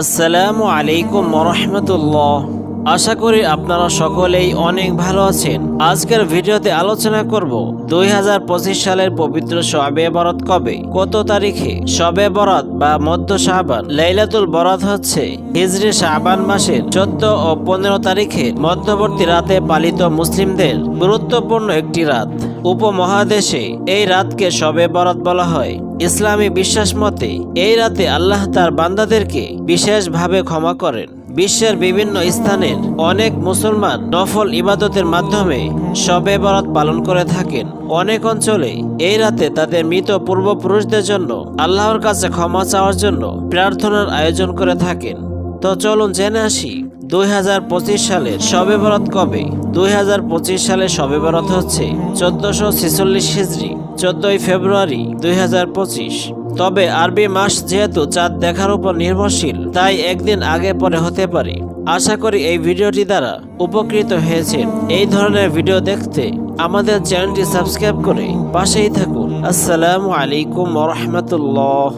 আসসালামু আলাইকুম রহমতুল্লাহ। আশা করি আপনারা সকলেই অনেক ভালো আছেন। আজকের ভিডিওতে আলোচনা করব, দুই হাজার পঁচিশ সালের পবিত্র শবে বরাত কবে? কত তারিখে? শবে বরাত বা মধ্য শাহবান লাইলাতুল বরাত হচ্ছে হিজরি শাহবান মাসের চোদ্দ ও পনেরো তারিখে মধ্যবর্তী রাতে পালিত মুসলিমদের গুরুত্বপূর্ণ একটি রাত। উপমহাদেশে এই রাতকে শবে বরাত বলা হয়। ইসলামী বিশ্বাস মতে, এই রাতে আল্লাহ তার বান্দাদেরকে বিশেষভাবে ক্ষমা করেন। বিশ্বের বিভিন্ন স্থানের অনেক মুসলমান নফল ইবাদতের মাধ্যমে শবে বরাত পালন করে থাকেন। অনেক অঞ্চলে এই রাতে তাদের মৃত পূর্বপুরুষদের জন্য আল্লাহর কাছে ক্ষমা চাওয়ার জন্য প্রার্থনার আয়োজন করে থাকেন। তো চলুন জেনে আসি দুই হাজার পঁচিশ সালের শবে বরাত কবে? দুই হাজার পঁচিশ সালের শবে বরাত হচ্ছে চোদ্দশো ছেচল্লিশ হিজড়ি চোদ্দই ফেব্রুয়ারি দুই হাজার পঁচিশ। তবে আরবি মাস যেহেতু চাঁদ দেখার উপর নির্ভরশীল, তাই একদিন আগে পরে হতে পারে। আশা করি এই ভিডিওটি দ্বারা উপকৃত হয়েছেন। এই ধরনের ভিডিও দেখতে আমাদের চ্যানেলটি সাবস্ক্রাইব করে পাশেই থাকুন। আসসালামু আলাইকুম রহমতুল্লাহ।